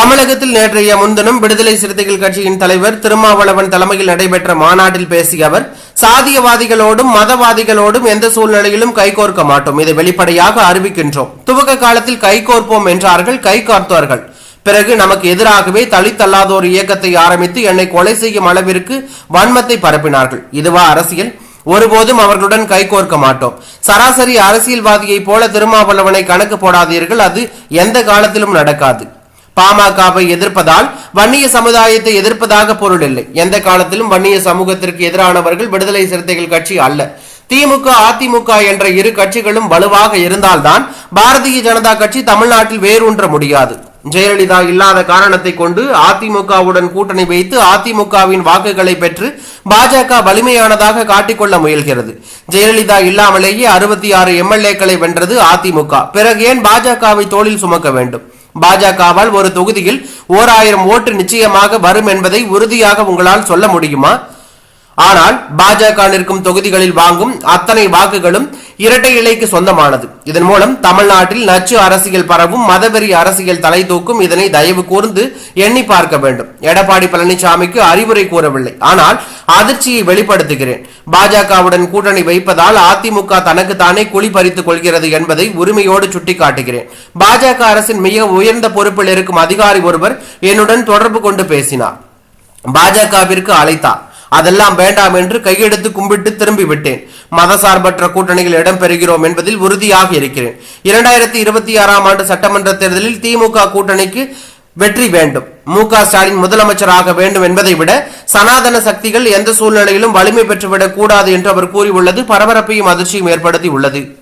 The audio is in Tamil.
தமிழகத்தில் நேற்றைய முன்தினம் விடுதலை சிறுத்தைகள் கட்சியின் தலைவர் திருமாவளவன் தலைமையில் நடைபெற்ற மாநாட்டில் பேசிய அவர் சாதியவாதிகளோடும் மதவாதிகளோடும் எந்த சூழ்நிலையிலும் கைகோர்க்க மாட்டோம். இதை வெளிப்படையாக அறிவிக்கின்றோம். துவக்க காலத்தில் கைகோர்ப்போம் என்றார்கள் கைகோர்த்தார்கள் பிறகு நமக்கு எதிராகவே தலித்தல்லாதோர் இயக்கத்தை ஆரம்பித்து என்னை கொலை செய்யும் அளவிற்கு வன்மத்தை பரப்பினார்கள். இதுவா அரசியல்? ஒருபோதும் அவர்களுடன் கைகோர்க்க மாட்டோம். சராசரி அரசியல்வாதியைப் போல திருமாவளவனை கணக்கு போடாதீர்கள். அது எந்த காலத்திலும் நடக்காது. பாமகவை எதிர்ப்பதால் வன்னிய சமுதாயத்தை எதிர்ப்பதாக பொருள் இல்லை. எந்த காலத்திலும் வன்னிய சமூகத்திற்கு எதிரானவர்கள் விடுதலை சிறுத்தைகள் கட்சி அல்ல. திமுக அதிமுக என்ற இரு கட்சிகளும் வலுவாக இருந்தால்தான் பாரதிய ஜனதா கட்சி தமிழ்நாட்டில் வேரூன்ற முடியாது. ஜெயலலிதா இல்லாத காரணத்தை கொண்டு அதிமுகவுடன் கூட்டணி வைத்து அதிமுகவின் வாக்குகளை பெற்று பாஜக வலிமையானதாக காட்டிக்கொள்ள முயல்கிறது. ஜெயலலிதா இல்லாமலேயே அறுபத்தி ஆறு எம்எல்ஏக்களை வென்றது அதிமுக. பிறகு ஏன் பாஜகவை தோளில் சுமக்க வேண்டும்? பாஜகவால் ஒரு தொகுதியில் ஓர் ஆயிரம் ஓட்டு நிச்சயமாக வரும் என்பதை உறுதியாக உங்களால் சொல்ல முடியுமா? ஆனால் பாஜக நிற்கும் தொகுதிகளில் வாங்கும் அத்தனை வாக்குகளும் இரட்டை இலைக்கு சொந்தமானது. இதன் மூலம் தமிழ்நாட்டில் நச்சு அரசியல் பரவும் மதவெறி அரசியல் தலை தூக்கும் இதனை தயவு கூர்ந்து எண்ணி பார்க்க வேண்டும். எடப்பாடி பழனிசாமிக்கு அறிவுரை கூறவில்லை. ஆனால் அதிர்ச்சியை வெளிப்படுத்துகிறேன். பாஜகவுடன் கூட்டணி வைப்பதால் அதிமுக தனக்கு தானே குழி பறித்துக் கொள்கிறது என்பதை உரிமையோடு சுட்டிக்காட்டுகிறேன். பாஜக அரசின் மிக உயர்ந்த பொறுப்பில் இருக்கும் அதிகாரி ஒருவர் என்னுடன் தொடர்பு கொண்டு பேசினார். பாஜகவிற்கு அழைத்தார். அதெல்லாம் வேண்டாம் என்று கையெடுத்து கும்பிட்டு திரும்பி விட்டேன். மதசார்பற்ற கூட்டணியில் இடம்பெறுகிறோம் என்பதில் உறுதியாக இருக்கிறேன். இரண்டாயிரத்தி இருபத்தி ஆறாம் ஆண்டு சட்டமன்ற தேர்தலில் திமுக கூட்டணிக்கு வெற்றி வேண்டும். மு க ஸ்டாலின் முதலமைச்சராக வேண்டும் என்பதை விட சனாதன சக்திகள் எந்த சூழ்நிலையிலும் வலிமை பெற்றுவிடக் கூடாது என்று அவர் கூறியுள்ளது. பரபரப்பையும் அதிர்ச்சியும் ஏற்படுத்தி உள்ளது